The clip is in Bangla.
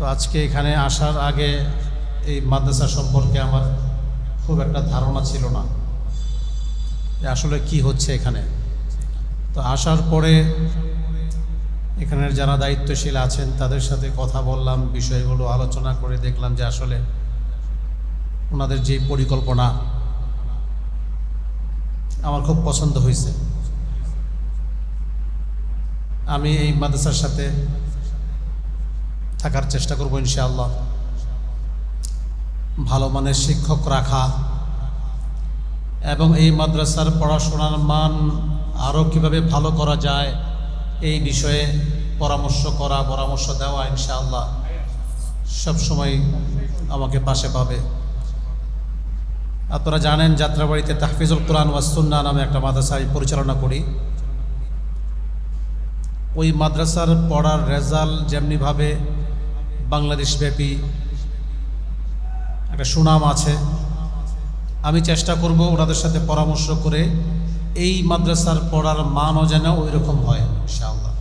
তো আজকে এখানে আসার আগে এই মাদ্রাসা সম্পর্কে আমার খুব একটা ধারণা ছিল না আসলে কি হচ্ছে এখানে। তো আসার পরে এখানের যারা দায়িত্বশীল আছেন তাদের সাথে কথা বললাম, বিষয়গুলো আলোচনা করে দেখলাম যে আসলে ওনাদের যে পরিকল্পনা আমার খুব পছন্দ হয়েছে। আমি এই মাদ্রাসার সাথে থাকার চেষ্টা করব ইনশাআল্লাহ। ভালো মানের শিক্ষক রাখা এবং এই মাদ্রাসার পড়াশোনার মান আরও কীভাবে ভালো করা যায় এই বিষয়ে পরামর্শ করা, পরামর্শ দেওয়া ইনশাআল্লাহ সবসময় আমাকে পাশে পাবে। আপনারা জানেন যাত্রাবাড়িতে তাহফিজুল কোরআন ওয়াসুন্না নামে একটা মাদ্রাসা আমি পরিচালনা করি। ওই মাদ্রাসার পড়ার রেজাল্ট যেমনিভাবে বাংলাদেশব্যাপী একটা সুনাম আছে। আমি চেষ্টা করব ওনাদের সাথে পরামর্শ করে এই মাদ্রাসার পড়ার মানও যেন ওই রকম হয়, ইনশাআল্লাহ।